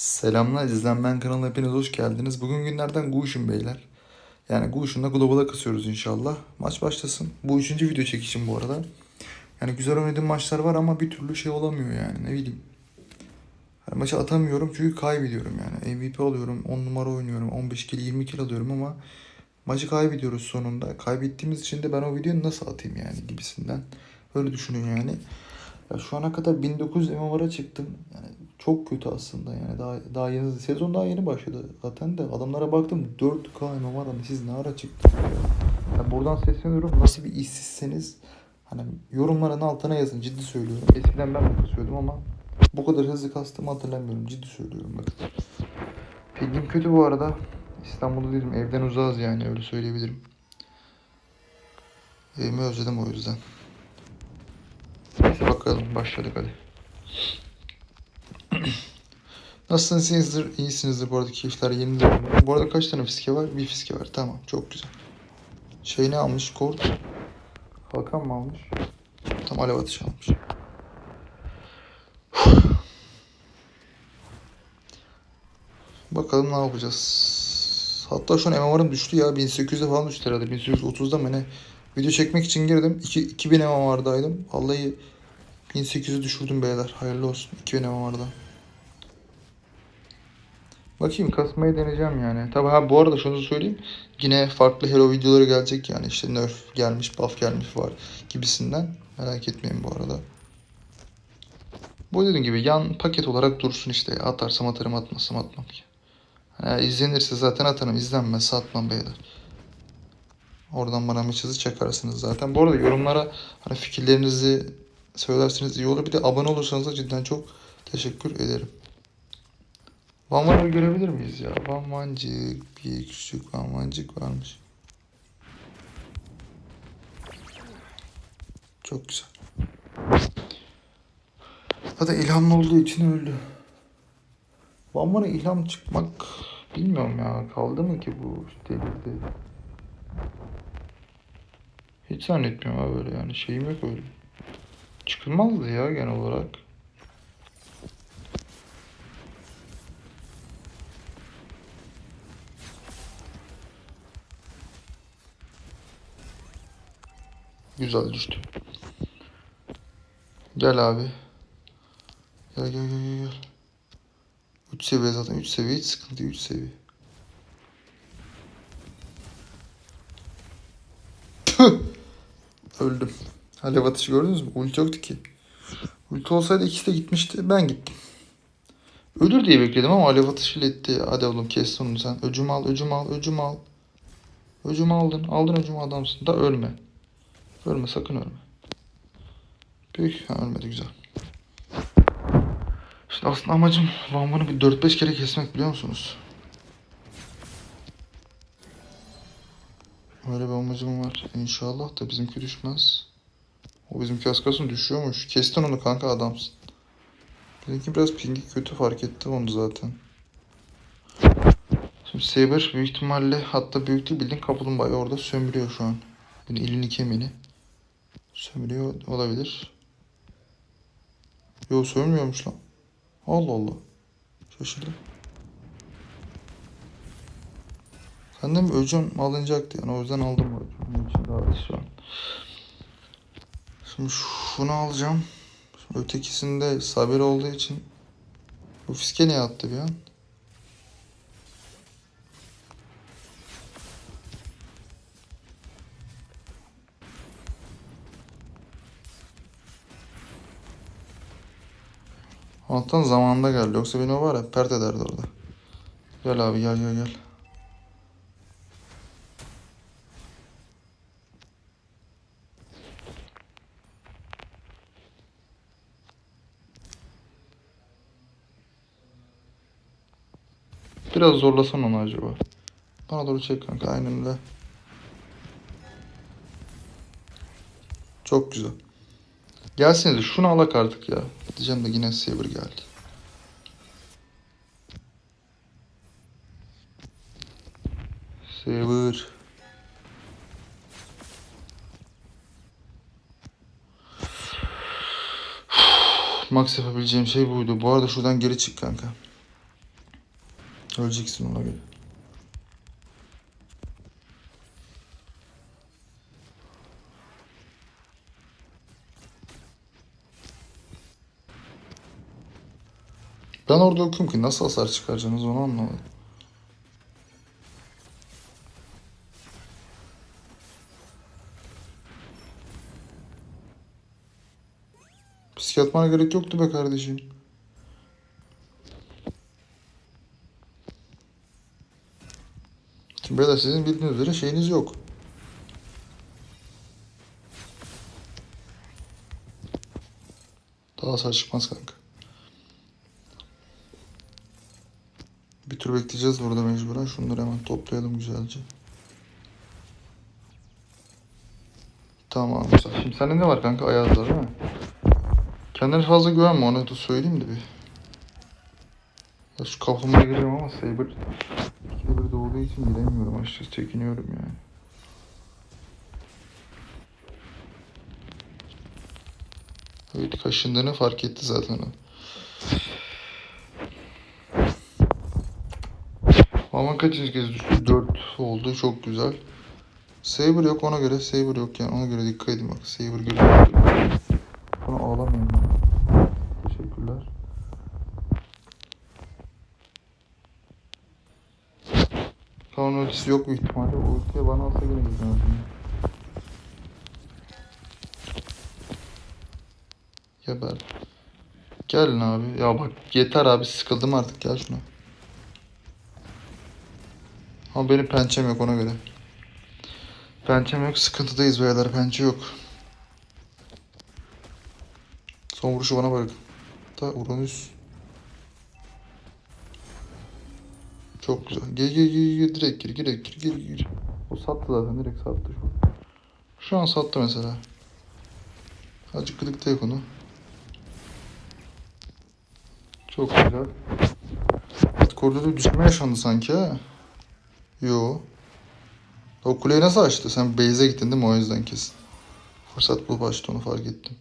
Selamlar izlenmen kanalına hepiniz hoş geldiniz. Bugün günlerden Gush'un beyler. Yani Gush'unla Global'a kasıyoruz inşallah. Maç başlasın. Bu üçüncü video çekişim bu arada. Yani güzel oynadığım maçlar var ama bir türlü şey olamıyor yani ne bileyim. Hani maçı atamıyorum çünkü kaybediyorum yani. MVP alıyorum, 10 numara oynuyorum, 15 kill 20 kill alıyorum ama maçı kaybediyoruz sonunda. Kaybettiğimiz için de ben o videoyu nasıl atayım yani gibisinden. Öyle düşünün yani. Ya şu ana kadar 1900 MMR'a çıktım. Yani çok kötü aslında yani daha daha yeni sezon daha yeni başladı zaten de adamlara baktım 4K MMR hani siz ne ara çıktınız ya? Yani buradan sesleniyorum nasıl bir işsizseniz hani yorumların altına yazın ciddi söylüyorum. Eskiden ben de kasıyordum ama bu kadar hızlı kastımı hatırlamıyorum ciddi söylüyorum bakın. Pingim kötü bu arada. İstanbul'da değilim evden uzağız yani öyle söyleyebilirim. Evimi özledim o yüzden. Neyse bakalım başladık hadi. Nasılsınız iyisinizdir, iyisinizdir bu arada keyifler yeni de. Bu arada kaç tane fiske var? Bir fiske var tamam çok güzel. Şey ne almış kort? Hakan mı almış? Tam alev atışı almış. Bakalım ne yapacağız. Hatta şu an MMR'ım düştü ya. 1800'e falan düştü herhalde. 1830'da mı ne? Video çekmek için girdim. 2, 2000 MMR'daydım. Vallahi 1800'e düşürdüm beyler. Hayırlı olsun. 2000 MMR'da. Bakayım kasmayı deneyeceğim yani. Tabi ha bu arada şunu söyleyeyim. Yine farklı hero videoları gelecek yani. İşte nerf gelmiş, buff gelmiş var gibisinden. Merak etmeyin bu arada. Bu dediğim gibi yan paket olarak dursun işte. Atarsam atarım atmazsam atmam ki. Yani izlenirse zaten atarım. izlenmezse atmam beyler. Oradan bana mesajı çakarsınız zaten. Bu arada yorumlara hani fikirlerinizi söylerseniz iyi olur. Bir de abone olursanız da cidden çok teşekkür ederim. Van Van'ı görebilir miyiz ya? Van Vancık, bir küçük Van Vancık varmış. Çok güzel. Zaten ilhamlı olduğu için öldü. Van Van'a ilham çıkmak bilmiyorum ya. Kaldı mı ki bu devirde? Hiç zannetmiyorum abi böyle yani şeyim yok öyle. Çıkılmazdı ya genel olarak. Güzel düştü. Gel abi. Gel gel gel gel. gel. 3 seviye zaten 3 seviye hiç sıkıntı 3 seviye. Öldüm. Alev atışı gördünüz mü? Ulti yoktu ki. Ulti olsaydı ikisi de gitmişti. Ben gittim. Ölür diye bekledim ama alev atışıyla etti. Hadi oğlum kes onu sen. Öcümü al, öcümü al, öcümü al. Öcümü aldın. Aldın öcümü adamsın. Da ölme. Ölme sakın ölme. Büyük. Ha, ölmedi güzel. İşte aslında amacım Van Van'ı bir 4-5 kere kesmek biliyor musunuz? Öyle bir amacım var. İnşallah da bizimki düşmez. O bizimki az kalsın düşüyormuş. Kestin onu kanka adamsın. Bizimki biraz pingi kötü fark ettim onu zaten. Şimdi Saber büyük ihtimalle hatta büyük değil bildiğin kaplumbağayı orada sömürüyor şu an. Yani elini kemiğini sömürüyor olabilir. Yo sömürmüyormuş lan. Allah Allah. Şaşırdım. Kendim öcüm alınacaktı yani o yüzden aldım. Onun için daha şu an. Şimdi şunu alacağım. Ötekisinde saber olduğu için bu fiske niye attı bir an? Allah'tan zamanında geldi. Yoksa beni o var ya pert ederdi orada. Gel abi gel gel gel. Biraz zorlasan onu acaba. Bana doğru çek kanka aynen öyle. Çok güzel. Gelsenize şunu alak artık ya. Diyeceğim de yine Saber geldi. Saber. Max yapabileceğim şey buydu. Bu arada şuradan geri çık kanka. Öleceksin ona göre. Ben orada yokum ki nasıl hasar çıkaracaksınız onu anlamadım. Psikiyatmana gerek yoktu be kardeşim. Beyler sizin bildiğiniz üzere şeyiniz yok. Daha hasar çıkmaz kanka. Bir tur bekleyeceğiz burada mecburen. Şunları hemen toplayalım güzelce. Tamam. Şimdi sende ne var kanka? Ayazlar değil mi? Kendine fazla güvenme onu da söyleyeyim de bir. Ya şu kaplumbağaya giriyorum ama Saber Saber doğduğu için giremiyorum açıkçası çekiniyorum yani. Evet kaşındığını fark etti zaten o. Ama kaçıncı kez düştü? 4 oldu çok güzel. Saber yok ona göre Saber yok yani ona göre dikkat edin bak Saber geliyor. Bana ağlamayın lan. Ultisi yok büyük ihtimalle. Ultiye bana alsa yine gitmezdim. Geber. Gelin abi. Ya bak yeter abi sıkıldım artık gel şuna. Ama benim pençem yok ona göre. Pençem yok sıkıntıdayız beyler pençe yok. Son vuruşu bana bırak. Da Uranüs. Çok güzel. Gir gir gir gir direkt gir direkt gir gir gir. O sattı zaten direkt sattı şu an. Şu an sattı mesela. Azıcık gıdıkta yok onu. Çok güzel. Da düşme yaşandı sanki ha. Yo. O kuleyi nasıl açtı? Sen base'e gittin değil mi o yüzden kesin. Fırsat bulup açtı onu fark ettim.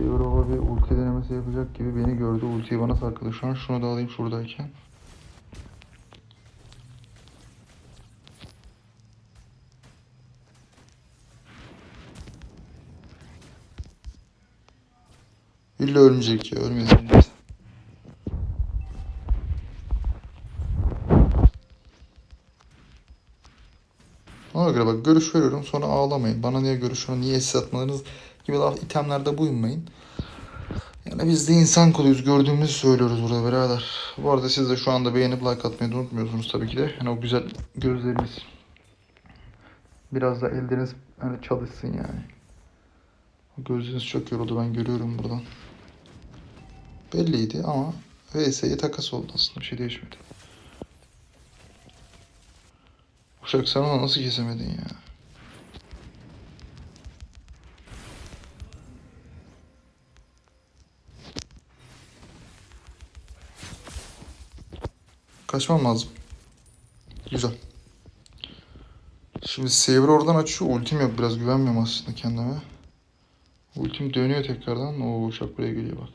Seyrova bir ulti denemesi yapacak gibi beni gördü. Ultiyi bana sakladı şu an. Şunu da alayım şuradayken. İlla ölmeyecek ya. Ölmedi. neyse. Ona göre bak görüş veriyorum sonra ağlamayın. Bana niye görüş veriyorsun, niye SS atmadınız gibi laf itemlerde buyurmayın. Yani biz de insan koluyuz. Gördüğümüzü söylüyoruz burada birader. Bu arada siz de şu anda beğenip like atmayı unutmuyorsunuz tabii ki de. Yani o güzel gözleriniz biraz da elleriniz hani çalışsın yani. Gözünüz çok yoruldu ben görüyorum buradan. Belliydi ama VS'ye takas oldu aslında bir şey değişmedi. Uşak sen onu nasıl kesemedin ya? Kaçmam lazım. Güzel. Şimdi Saber oradan açıyor. Ultim yok. Biraz güvenmiyorum aslında kendime. Ultim dönüyor tekrardan. O uşak buraya geliyor bak.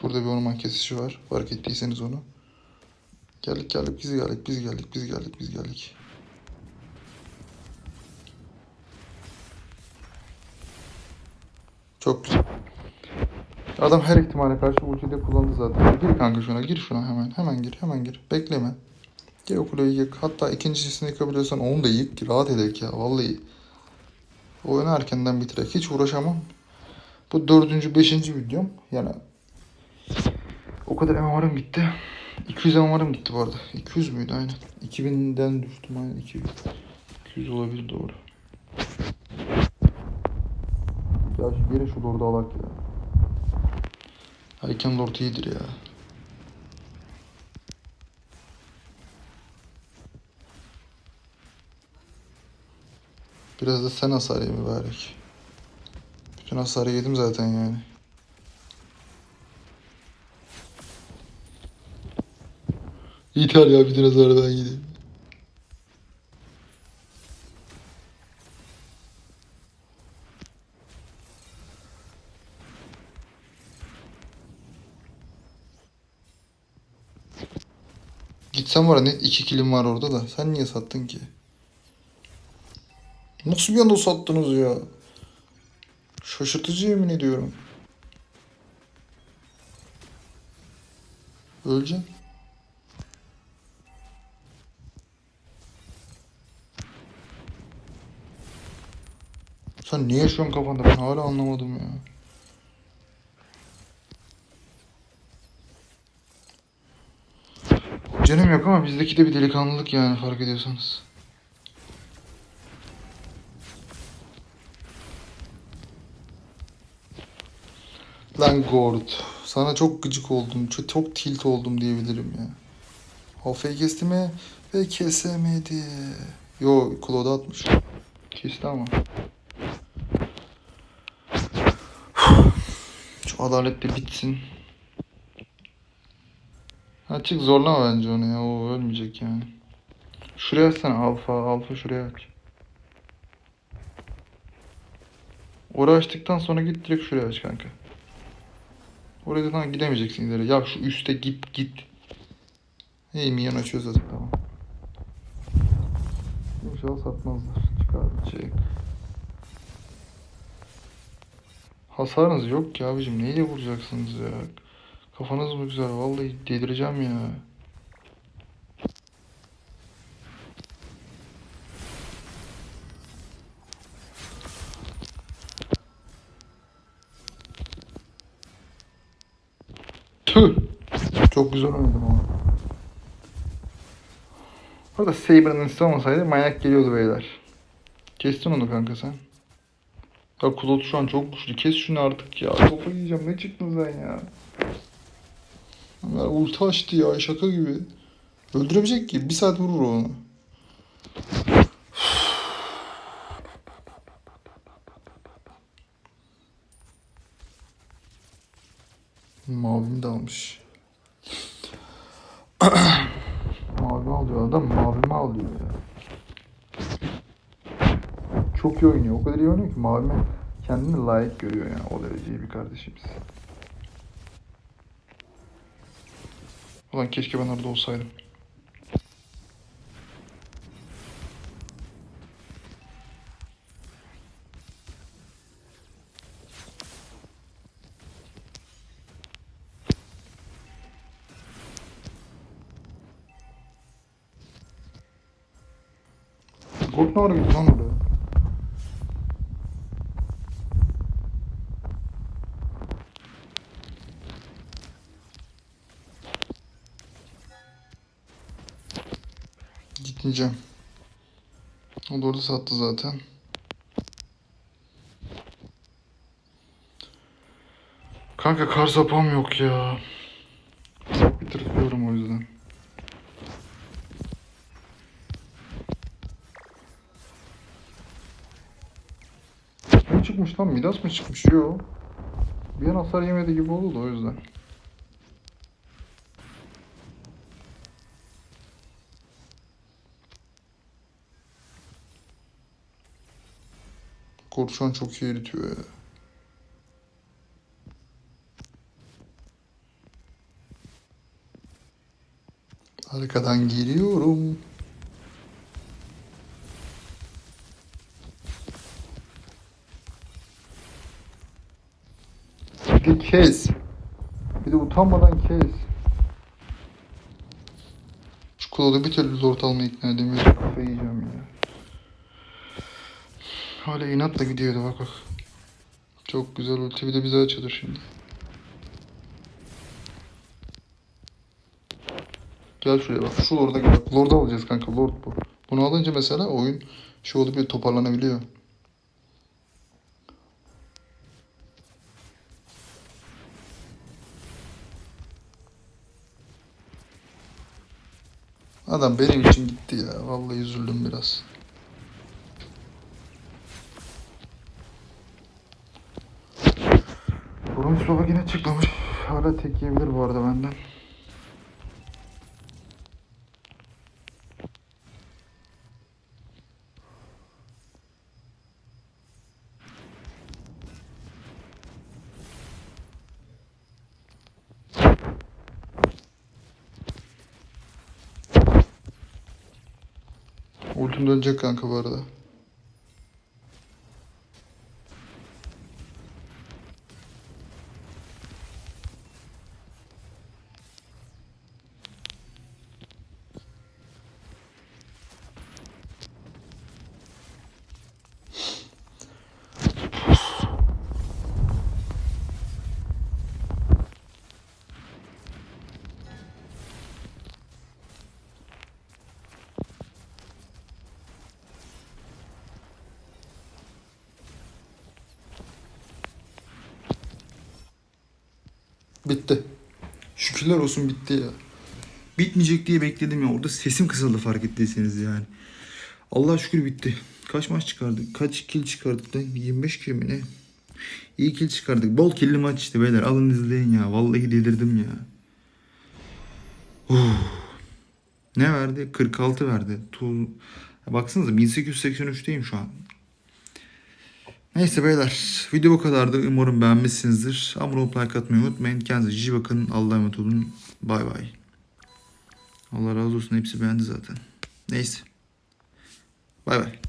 Şurada bir orman kesişi var. Fark ettiyseniz onu. Geldik geldik biz geldik biz geldik biz geldik biz geldik. Çok güzel. Adam her ihtimale karşı ultiyi de kullandı zaten. Gir kanka şuna gir şuna hemen. Hemen gir hemen gir. Bekleme. Gel o yık. Hatta ikincisini yıkabiliyorsan onu da yık. Rahat edek ya vallahi. Oyunu erkenden bitirek. Hiç uğraşamam. Bu dördüncü, beşinci videom. Yani o kadar MMR'ım gitti. 200 MMR'ım gitti bu arada. 200 müydü aynen. 2000'den düştüm aynen 200. 200 olabilir doğru. Ya şu gelin şu Lord'u alak ya. Ayken Lord iyidir ya. Biraz da sen hasar ye mübarek. Bütün hasarı yedim zaten yani. Yeter ya bütün hasarı ben yedim. Gitsen var net iki kilim var orada da. Sen niye sattın ki? Nasıl bir anda sattınız ya? Şaşırtıcı yemin ediyorum. Öleceksin. Sen niye yaşıyorsun kafanda? Ben hala anlamadım ya. Canım yok ama bizdeki de bir delikanlılık yani fark ediyorsanız. Lan Gord. Sana çok gıcık oldum. Çok, çok tilt oldum diyebilirim ya. Hafayı kesti mi? Ve kesemedi. Yo Claude atmış. Kesti ama. Şu adalet de bitsin. Açık zorlama bence onu ya. O ölmeyecek yani. Şuraya açsana alfa. Alfa şuraya aç. Oraya açtıktan sonra git direkt şuraya aç kanka. Oraya da gidemeyeceksin ileri. Ya şu üste git git. İyi minyon açıyoruz zaten tamam. İnşallah satmazlar. Çıkar şey. Hasarınız yok ki abicim. Neyle vuracaksınız ya? Kafanız mı güzel? Vallahi delireceğim ya. Tüh. Çok güzel oynadım ama. Orada Saber'ın insta olmasaydı manyak geliyordu beyler. Kestin onu kanka sen. Ya Kulot şu an çok güçlü. Kes şunu artık ya. Kafayı yiyeceğim. Ne çıktın sen ya? Ya ulti açtı ya. Şaka gibi. Öldürebilecek ki. Bir saat vurur onu. Mavimi de almış. Mavi alıyor adam. Mavimi alıyor ya. Çok iyi oynuyor. O kadar iyi oynuyor ki mavime kendini layık görüyor yani. O derece bir kardeşimiz. Ulan keşke ben orada olsaydım. Gort ne gitti lan oraya? Gitmeyeceğim. O da orada sattı zaten. Kanka kar sapam yok ya. Bitiriyorum o yüzden. Ne çıkmış lan? Midas mı çıkmış? Yo. Bir an hasar yemedi gibi oldu da o yüzden. Kurt şu an çok iyi eritiyor ya. Arkadan geliyorum. Bir kes. Bir de utanmadan kes. Şu kulağı bir türlü zor almaya ikna edemiyorum. Kafayı yiyeceğim ya. Hala inatla gidiyordu bak bak. Çok güzel ulti bir de bize açılır şimdi. Gel şuraya bak. Şu Lord'a bak. Lord'u alacağız kanka. Lord bu. Bunu alınca mesela oyun şu olup bir toparlanabiliyor. Adam benim için gitti ya. Vallahi üzüldüm biraz. Burun sola yine çıkmamış. Hala tek yiyebilir bu arada benden. Ultim dönecek kanka bu arada. Bitti. Şükürler olsun bitti ya. Bitmeyecek diye bekledim ya. Orada sesim kısıldı fark ettiyseniz yani. Allah şükür bitti. Kaç maç çıkardık? Kaç kill çıkardık lan? 25 kill mi ne? İyi kill çıkardık. Bol killi maç işte beyler. Alın izleyin ya. Vallahi delirdim ya. Uf. Ne verdi? 46 verdi. Tu... Baksanıza 1883'teyim şu an. Neyse beyler video bu kadardı. Umarım beğenmişsinizdir. Abone olup like atmayı unutmayın. Kendinize iyi bakın. Allah'a emanet olun. Bay bay. Allah razı olsun. Hepsi beğendi zaten. Neyse. Bay bay.